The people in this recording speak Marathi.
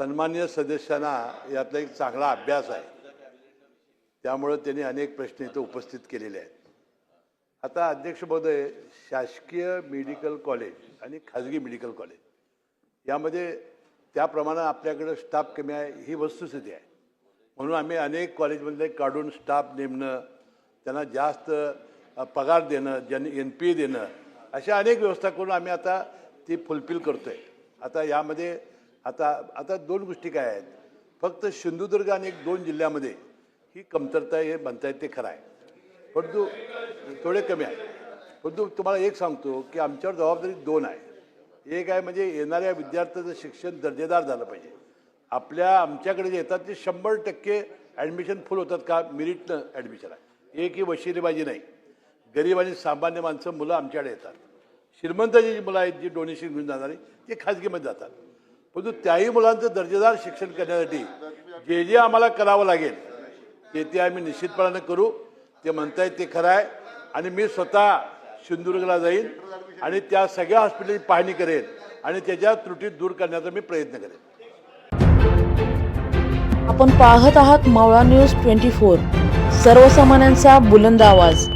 सन्मान्य सदस्यांना यातला एक चांगला अभ्यास आहे. त्यामुळं त्यांनी अनेक प्रश्न इथं उपस्थित केलेले आहेत. आता अध्यक्ष महोदय शासकीय मेडिकल कॉलेज आणि खाजगी मेडिकल कॉलेज यामध्ये त्याप्रमाणे आपल्याकडं स्टाफ कमी आहे ही वस्तुस्थिती आहे. म्हणून आम्ही अनेक कॉलेजमधले काढून स्टाफ नेमणं त्यांना जास्त पगार देणं जन एन पी ए देणं अशा अनेक व्यवस्था करून आम्ही आता ती फुलफिल करतो आहे आता यामध्ये आता आता दोन गोष्टी काय आहेत. फक्त सिंधुदुर्ग आणि एक दोन जिल्ह्यामध्ये ही कमतरता हे म्हणतायत ते खरं आहे. परंतु थोडे कमी आहे. परंतु तुम्हाला एक सांगतो की आमच्यावर जबाबदारी दोन आहे. एक आहे म्हणजे येणाऱ्या विद्यार्थ्याचं शिक्षण दर्जेदार झालं पाहिजे. आपल्या आमच्याकडे जे येतात ते शंभर टक्के ॲडमिशन फुल होतात का मिरिटनं ॲडमिशन आहे. एक ही वशिलेबाजी नाही. गरीब आणि सामान्य माणसं मुलं आमच्याकडे येतात. श्रीमंताची जी मुलं आहेत जी डोनेशन घेऊन जाणारी ते खाजगीमध्ये जातात. परंतु त्याही मुलांचं दर्जेदार शिक्षण करण्यासाठी जे जे आम्हाला करावं लागेल ते ते आम्ही निश्चितपणानं करू. ते म्हणतायत ते खरं आहे. आणि मी स्वतः सिंधुदुर्गला जाईन आणि त्या सगळ्या हॉस्पिटलची पाहणी करेन आणि त्याच्या त्रुटी दूर करण्याचा मी प्रयत्न करेन. आपण पाहत आहात मावळा न्यूज ट्वेंटी फोर. सर्वसामान्यांचा बुलंद आवाज.